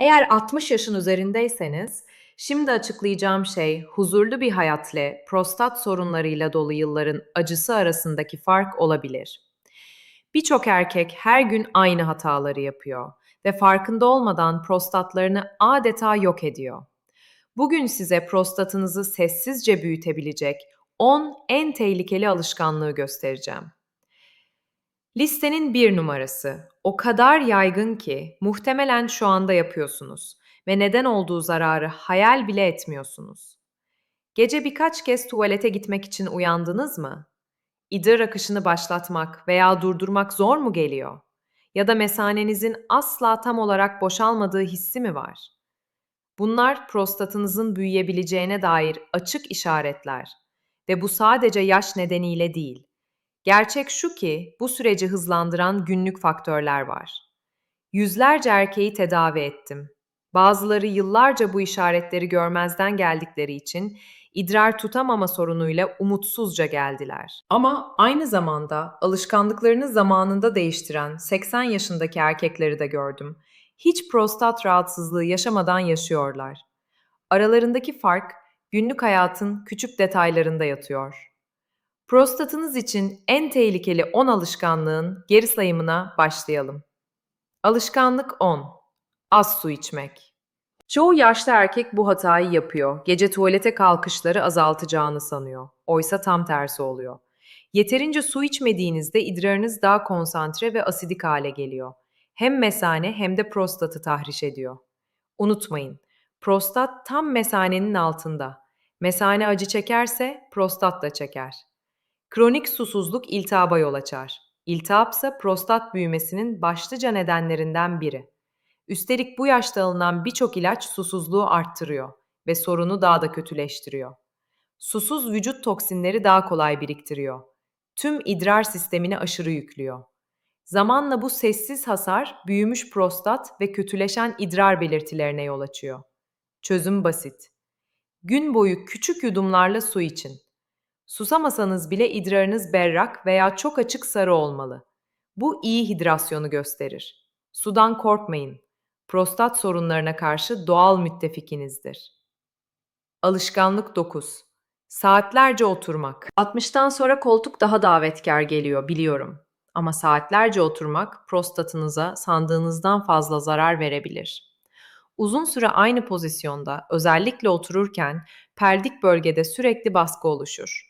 Eğer 60 yaşın üzerindeyseniz, şimdi açıklayacağım şey huzurlu bir hayatla prostat sorunlarıyla dolu yılların acısı arasındaki fark olabilir. Birçok erkek her gün aynı hataları yapıyor ve farkında olmadan prostatlarını adeta yok ediyor. Bugün size prostatınızı sessizce büyütebilecek 10 en tehlikeli alışkanlığı göstereceğim. Listenin bir numarası. O kadar yaygın ki muhtemelen şu anda yapıyorsunuz ve neden olduğu zararı hayal bile etmiyorsunuz. Gece birkaç kez tuvalete gitmek için uyandınız mı? İdrar akışını başlatmak veya durdurmak zor mu geliyor? Ya da mesanenizin asla tam olarak boşalmadığı hissi mi var? Bunlar prostatınızın büyüyebileceğine dair açık işaretler ve bu sadece yaş nedeniyle değil. Gerçek şu ki bu süreci hızlandıran günlük faktörler var. Yüzlerce erkeği tedavi ettim. Bazıları yıllarca bu işaretleri görmezden geldikleri için idrar tutamama sorunuyla umutsuzca geldiler. Ama aynı zamanda alışkanlıklarını zamanında değiştiren 80 yaşındaki erkekleri de gördüm. Hiç prostat rahatsızlığı yaşamadan yaşıyorlar. Aralarındaki fark günlük hayatın küçük detaylarında yatıyor. Prostatınız için en tehlikeli 10 alışkanlığın geri sayımına başlayalım. Alışkanlık 10. Az su içmek. Çoğu yaşlı erkek bu hatayı yapıyor. Gece tuvalete kalkışları azaltacağını sanıyor. Oysa tam tersi oluyor. Yeterince su içmediğinizde idrarınız daha konsantre ve asidik hale geliyor. Hem mesane hem de prostatı tahriş ediyor. Unutmayın, prostat tam mesanenin altında. Mesane acı çekerse prostat da çeker. Kronik susuzluk iltihaba yol açar. İltihap ise prostat büyümesinin başlıca nedenlerinden biri. Üstelik bu yaşta alınan birçok ilaç susuzluğu arttırıyor ve sorunu daha da kötüleştiriyor. Susuz vücut toksinleri daha kolay biriktiriyor. Tüm idrar sistemini aşırı yüklüyor. Zamanla bu sessiz hasar büyümüş prostat ve kötüleşen idrar belirtilerine yol açıyor. Çözüm basit. Gün boyu küçük yudumlarla su için. Susamasanız bile idrarınız berrak veya çok açık sarı olmalı. Bu iyi hidrasyonu gösterir. Sudan korkmayın. Prostat sorunlarına karşı doğal müttefikinizdir. Alışkanlık 9. Saatlerce oturmak. 60'tan sonra koltuk daha davetkar geliyor biliyorum. Ama saatlerce oturmak prostatınıza sandığınızdan fazla zarar verebilir. Uzun süre aynı pozisyonda, özellikle otururken peldik bölgede sürekli baskı oluşur.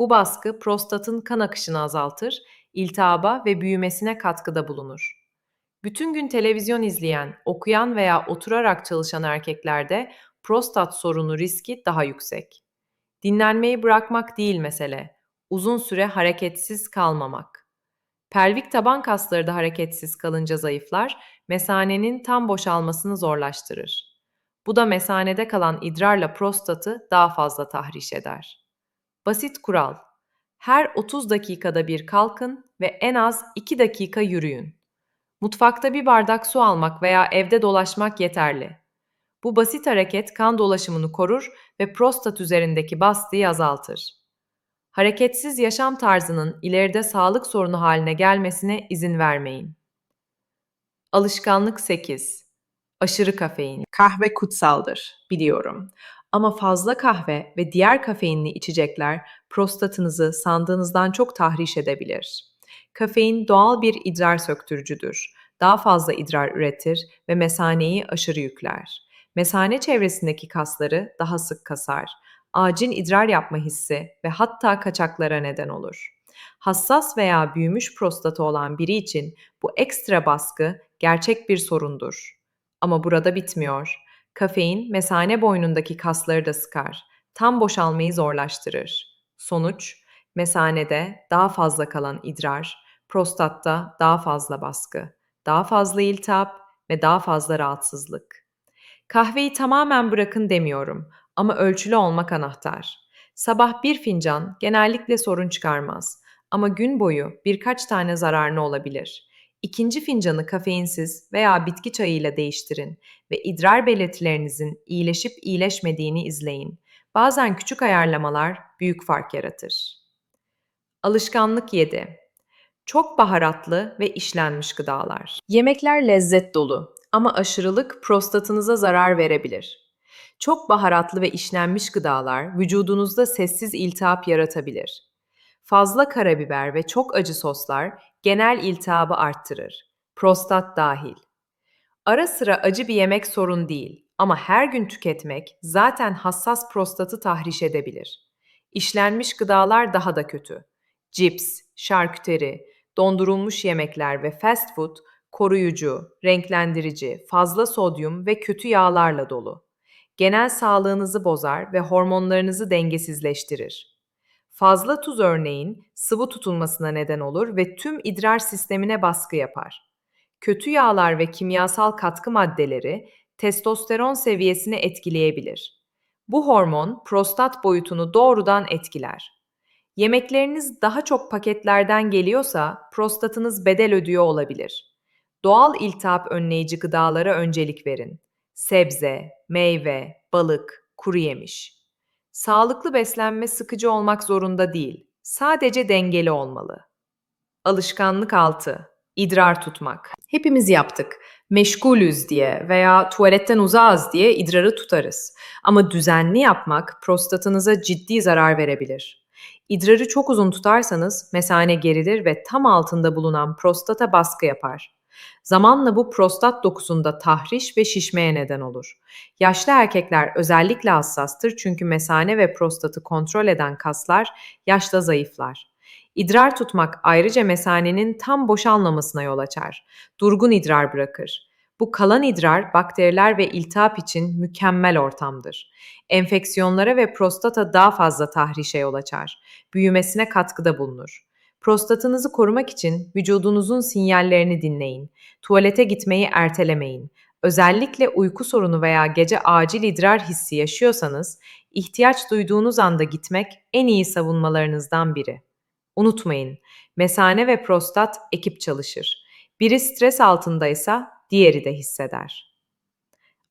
Bu baskı prostatın kan akışını azaltır, iltihaba ve büyümesine katkıda bulunur. Bütün gün televizyon izleyen, okuyan veya oturarak çalışan erkeklerde prostat sorunu riski daha yüksek. Dinlenmeyi bırakmak değil mesele, uzun süre hareketsiz kalmamak. Pelvik taban kasları da hareketsiz kalınca zayıflar, mesanenin tam boşalmasını zorlaştırır. Bu da mesanede kalan idrarla prostatı daha fazla tahriş eder. Basit kural. Her 30 dakikada bir kalkın ve en az 2 dakika yürüyün. Mutfakta bir bardak su almak veya evde dolaşmak yeterli. Bu basit hareket kan dolaşımını korur ve prostat üzerindeki baskıyı azaltır. Hareketsiz yaşam tarzının ileride sağlık sorunu haline gelmesine izin vermeyin. Alışkanlık 8. Aşırı kafein. Kahve kutsaldır, biliyorum. Ama fazla kahve ve diğer kafeinli içecekler prostatınızı sandığınızdan çok tahriş edebilir. Kafein doğal bir idrar söktürücüdür. Daha fazla idrar üretir ve mesaneyi aşırı yükler. Mesane çevresindeki kasları daha sık kasar. Acil idrar yapma hissi ve hatta kaçaklara neden olur. Hassas veya büyümüş prostatı olan biri için bu ekstra baskı gerçek bir sorundur. Ama burada bitmiyor. Kafein mesane boynundaki kasları da sıkar. Tam boşalmayı zorlaştırır. Sonuç, mesanede daha fazla kalan idrar, prostatta daha fazla baskı, daha fazla iltihap ve daha fazla rahatsızlık. Kahveyi tamamen bırakın demiyorum ama ölçülü olmak anahtar. Sabah bir fincan genellikle sorun çıkarmaz ama gün boyu birkaç tane zararlı olabilir. İkinci fincanı kafeinsiz veya bitki çayıyla değiştirin ve idrar belirtilerinizin iyileşip iyileşmediğini izleyin. Bazen küçük ayarlamalar büyük fark yaratır. Alışkanlık 7. Çok baharatlı ve işlenmiş gıdalar. Yemekler lezzet dolu ama aşırılık prostatınıza zarar verebilir. Çok baharatlı ve işlenmiş gıdalar vücudunuzda sessiz iltihap yaratabilir. Fazla karabiber ve çok acı soslar genel iltihabı arttırır. Prostat dahil. Ara sıra acı bir yemek sorun değil ama her gün tüketmek zaten hassas prostatı tahriş edebilir. İşlenmiş gıdalar daha da kötü. Cips, şarküteri, dondurulmuş yemekler ve fast food koruyucu, renklendirici, fazla sodyum ve kötü yağlarla dolu. Genel sağlığınızı bozar ve hormonlarınızı dengesizleştirir. Fazla tuz örneğin sıvı tutulmasına neden olur ve tüm idrar sistemine baskı yapar. Kötü yağlar ve kimyasal katkı maddeleri testosteron seviyesini etkileyebilir. Bu hormon prostat boyutunu doğrudan etkiler. Yemekleriniz daha çok paketlerden geliyorsa prostatınız bedel ödüyor olabilir. Doğal iltihap önleyici gıdalara öncelik verin. Sebze, meyve, balık, kuru yemiş. Sağlıklı beslenme sıkıcı olmak zorunda değil. Sadece dengeli olmalı. Alışkanlık 6. İdrar tutmak. Hepimiz yaptık. Meşgulüz diye veya tuvaletten uzağız diye idrarı tutarız. Ama düzenli yapmak prostatınıza ciddi zarar verebilir. İdrarı çok uzun tutarsanız mesane gerilir ve tam altında bulunan prostata baskı yapar. Zamanla bu prostat dokusunda tahriş ve şişmeye neden olur. Yaşlı erkekler özellikle hassastır çünkü mesane ve prostatı kontrol eden kaslar yaşta zayıflar. İdrar tutmak ayrıca mesanenin tam boşalmamasına yol açar. Durgun idrar bırakır. Bu kalan idrar bakteriler ve iltihap için mükemmel ortamdır. Enfeksiyonlara ve prostata daha fazla tahrişe yol açar. Büyümesine katkıda bulunur. Prostatınızı korumak için vücudunuzun sinyallerini dinleyin. Tuvalete gitmeyi ertelemeyin. Özellikle uyku sorunu veya gece acil idrar hissi yaşıyorsanız, ihtiyaç duyduğunuz anda gitmek en iyi savunmalarınızdan biri. Unutmayın, mesane ve prostat ekip çalışır. Biri stres altındaysa diğeri de hisseder.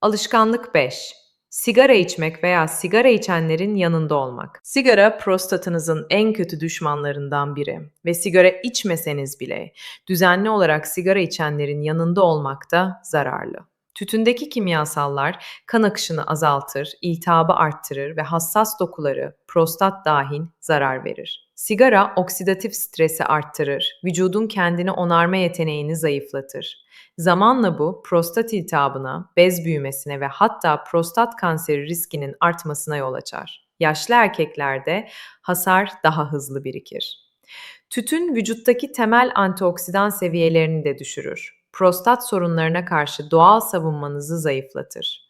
Alışkanlık 5. Sigara içmek veya sigara içenlerin yanında olmak. Sigara prostatınızın en kötü düşmanlarından biri ve sigara içmeseniz bile düzenli olarak sigara içenlerin yanında olmak da zararlı. Tütündeki kimyasallar kan akışını azaltır, iltihabı arttırır ve hassas dokuları, prostat dahil zarar verir. Sigara oksidatif stresi arttırır, vücudun kendini onarma yeteneğini zayıflatır. Zamanla bu prostat iltihabına, bez büyümesine ve hatta prostat kanseri riskinin artmasına yol açar. Yaşlı erkeklerde hasar daha hızlı birikir. Tütün vücuttaki temel antioksidan seviyelerini de düşürür. Prostat sorunlarına karşı doğal savunmanızı zayıflatır.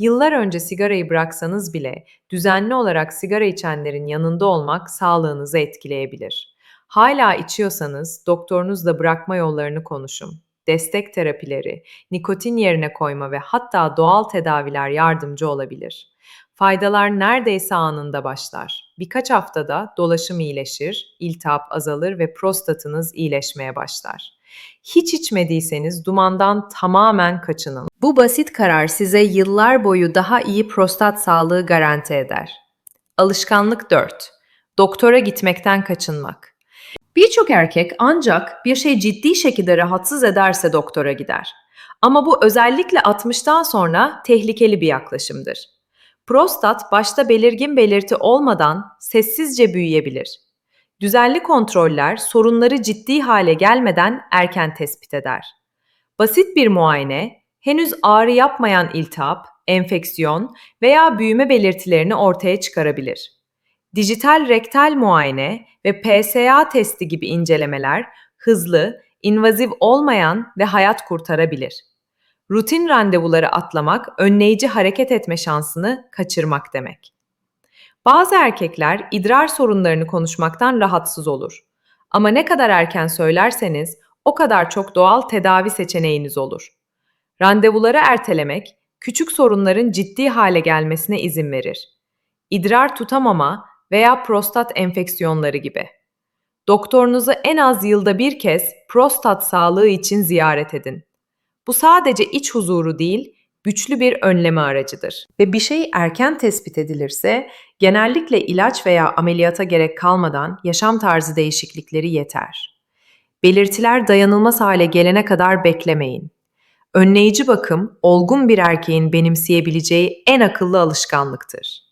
Yıllar önce sigarayı bıraksanız bile düzenli olarak sigara içenlerin yanında olmak sağlığınızı etkileyebilir. Hala içiyorsanız doktorunuzla bırakma yollarını konuşun destek terapileri, nikotin yerine koyma ve hatta doğal tedaviler yardımcı olabilir. Faydalar neredeyse anında başlar. Birkaç haftada dolaşım iyileşir, iltihap azalır ve prostatınız iyileşmeye başlar. Hiç içmediyseniz dumandan tamamen kaçının. Bu basit karar size yıllar boyu daha iyi prostat sağlığı garanti eder. Alışkanlık 4. Doktora gitmekten kaçınmak. Birçok erkek ancak bir şey ciddi şekilde rahatsız ederse doktora gider. Ama bu özellikle 60'tan sonra tehlikeli bir yaklaşımdır. Prostat başta belirgin belirti olmadan sessizce büyüyebilir. Düzenli kontroller sorunları ciddi hale gelmeden erken tespit eder. Basit bir muayene, henüz ağrı yapmayan iltihap, enfeksiyon veya büyüme belirtilerini ortaya çıkarabilir. Dijital rektal muayene ve PSA testi gibi incelemeler hızlı, invaziv olmayan ve hayat kurtarabilir. Rutin randevuları atlamak, önleyici hareket etme şansını kaçırmak demek. Bazı erkekler idrar sorunlarını konuşmaktan rahatsız olur. Ama ne kadar erken söylerseniz o kadar çok doğal tedavi seçeneğiniz olur. Randevuları ertelemek, küçük sorunların ciddi hale gelmesine izin verir. İdrar tutamama veya prostat enfeksiyonları gibi. Doktorunuzu en az yılda bir kez prostat sağlığı için ziyaret edin. Bu sadece iç huzuru değil, güçlü bir önleme aracıdır. Ve bir şey erken tespit edilirse genellikle ilaç veya ameliyata gerek kalmadan yaşam tarzı değişiklikleri yeter. Belirtiler dayanılmaz hale gelene kadar beklemeyin. Önleyici bakım, olgun bir erkeğin benimseyebileceği en akıllı alışkanlıktır.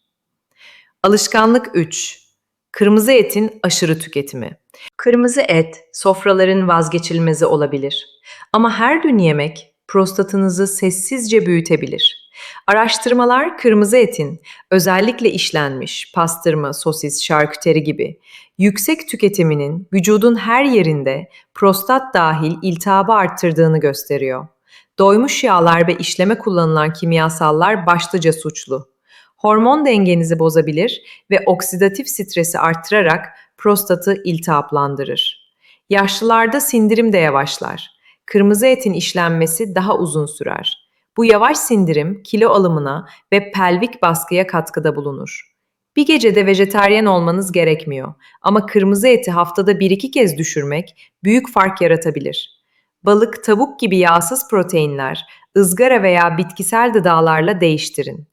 Alışkanlık 3. Kırmızı etin aşırı tüketimi. Kırmızı et sofraların vazgeçilmezi olabilir. Ama her gün yemek prostatınızı sessizce büyütebilir. Araştırmalar kırmızı etin özellikle işlenmiş pastırma, sosis, şarküteri gibi yüksek tüketiminin vücudun her yerinde prostat dahil iltihabı arttırdığını gösteriyor. Doymuş yağlar ve işleme kullanılan kimyasallar başlıca suçlu. Hormon dengenizi bozabilir ve oksidatif stresi arttırarak prostatı iltihaplandırır. Yaşlılarda sindirim de yavaşlar. Kırmızı etin işlenmesi daha uzun sürer. Bu yavaş sindirim kilo alımına ve pelvik baskıya katkıda bulunur. Bir gecede vejetaryen olmanız gerekmiyor ama kırmızı eti haftada 1-2 kez düşürmek büyük fark yaratabilir. Balık, tavuk gibi yağsız proteinler, ızgara veya bitkisel gıdalarla değiştirin.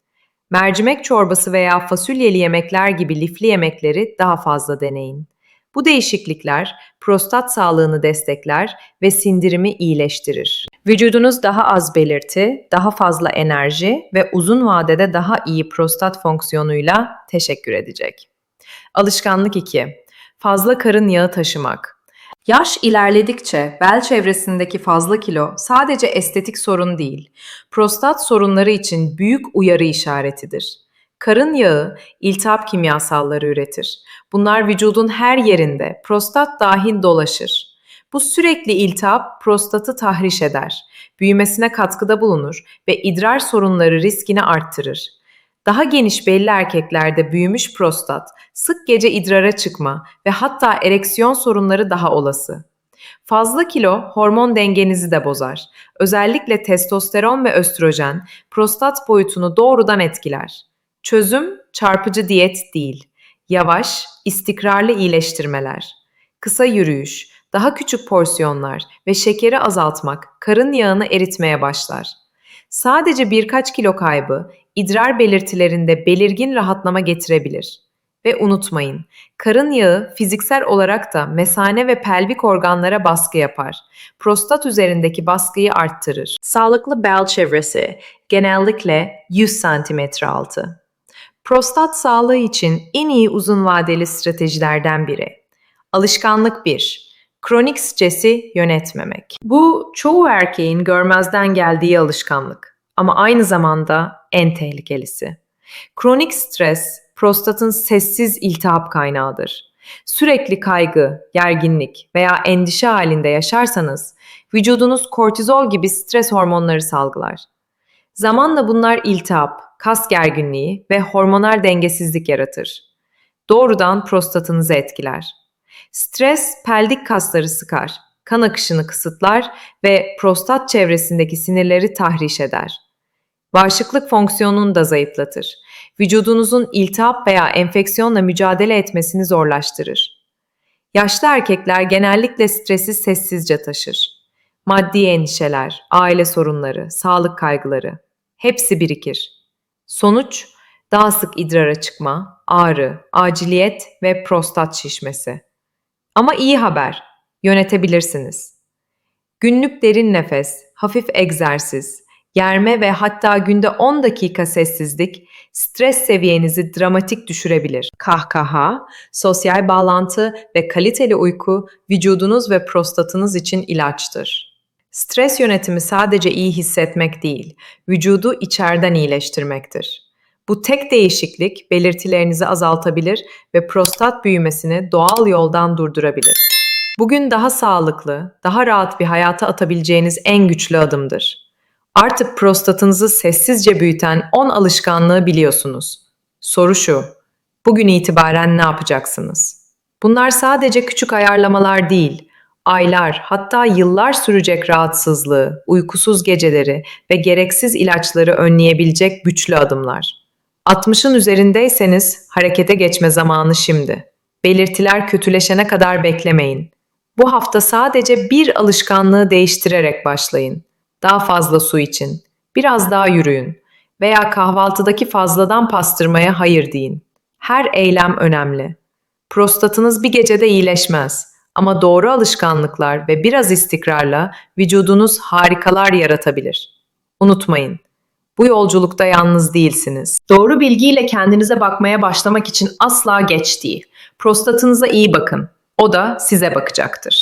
Mercimek çorbası veya fasulyeli yemekler gibi lifli yemekleri daha fazla deneyin. Bu değişiklikler prostat sağlığını destekler ve sindirimi iyileştirir. Vücudunuz daha az belirti, daha fazla enerji ve uzun vadede daha iyi prostat fonksiyonuyla teşekkür edecek. Alışkanlık 2. Fazla karın yağı taşımak. Yaş ilerledikçe bel çevresindeki fazla kilo sadece estetik sorun değil, prostat sorunları için büyük uyarı işaretidir. Karın yağı iltihap kimyasalları üretir. Bunlar vücudun her yerinde, prostat dahil dolaşır. Bu sürekli iltihap prostatı tahriş eder, büyümesine katkıda bulunur ve idrar sorunları riskini arttırır. Daha geniş belli erkeklerde büyümüş prostat, sık gece idrara çıkma ve hatta ereksiyon sorunları daha olası. Fazla kilo hormon dengenizi de bozar. Özellikle testosteron ve östrojen prostat boyutunu doğrudan etkiler. Çözüm çarpıcı diyet değil. Yavaş, istikrarlı iyileştirmeler. Kısa yürüyüş, daha küçük porsiyonlar ve şekeri azaltmak karın yağını eritmeye başlar. Sadece birkaç kilo kaybı idrar belirtilerinde belirgin rahatlama getirebilir. Ve unutmayın, karın yağı fiziksel olarak da mesane ve pelvik organlara baskı yapar. Prostat üzerindeki baskıyı arttırır. Sağlıklı bel çevresi genellikle 100 cm altı. Prostat sağlığı için en iyi uzun vadeli stratejilerden biri. Alışkanlık 1. Kronik stresi yönetmemek. Bu çoğu erkeğin görmezden geldiği alışkanlık ama aynı zamanda en tehlikelisi. Kronik stres prostatın sessiz iltihap kaynağıdır. Sürekli kaygı, gerginlik veya endişe halinde yaşarsanız vücudunuz kortizol gibi stres hormonları salgılar. Zamanla bunlar iltihap, kas gerginliği ve hormonal dengesizlik yaratır. Doğrudan prostatınızı etkiler. Stres peldik kasları sıkar, kan akışını kısıtlar ve prostat çevresindeki sinirleri tahriş eder. Bağışıklık fonksiyonunu da zayıflatır. Vücudunuzun iltihap veya enfeksiyonla mücadele etmesini zorlaştırır. Yaşlı erkekler genellikle stresi sessizce taşır. Maddi endişeler, aile sorunları, sağlık kaygıları hepsi birikir. Sonuç daha sık idrara çıkma, ağrı, aciliyet ve prostat şişmesi. Ama iyi haber, yönetebilirsiniz. Günlük derin nefes, hafif egzersiz, yerme ve hatta günde 10 dakika sessizlik stres seviyenizi dramatik düşürebilir. Kahkaha, sosyal bağlantı ve kaliteli uyku vücudunuz ve prostatınız için ilaçtır. Stres yönetimi sadece iyi hissetmek değil, vücudu içeriden iyileştirmektir. Bu tek değişiklik belirtilerinizi azaltabilir ve prostat büyümesini doğal yoldan durdurabilir. Bugün daha sağlıklı, daha rahat bir hayata atabileceğiniz en güçlü adımdır. Artık prostatınızı sessizce büyüten 10 alışkanlığı biliyorsunuz. Soru şu, bugün itibaren ne yapacaksınız? Bunlar sadece küçük ayarlamalar değil, aylar hatta yıllar sürecek rahatsızlığı, uykusuz geceleri ve gereksiz ilaçları önleyebilecek güçlü adımlar. 60'ın üzerindeyseniz harekete geçme zamanı şimdi. Belirtiler kötüleşene kadar beklemeyin. Bu hafta sadece bir alışkanlığı değiştirerek başlayın. Daha fazla su için, biraz daha yürüyün veya kahvaltıdaki fazladan pastırmaya hayır deyin. Her eylem önemli. Prostatınız bir gecede iyileşmez Ama doğru alışkanlıklar ve biraz istikrarla vücudunuz harikalar yaratabilir. Unutmayın, bu yolculukta yalnız değilsiniz. Doğru bilgiyle kendinize bakmaya başlamak için asla geç değil. Prostatınıza iyi bakın. O da size bakacaktır.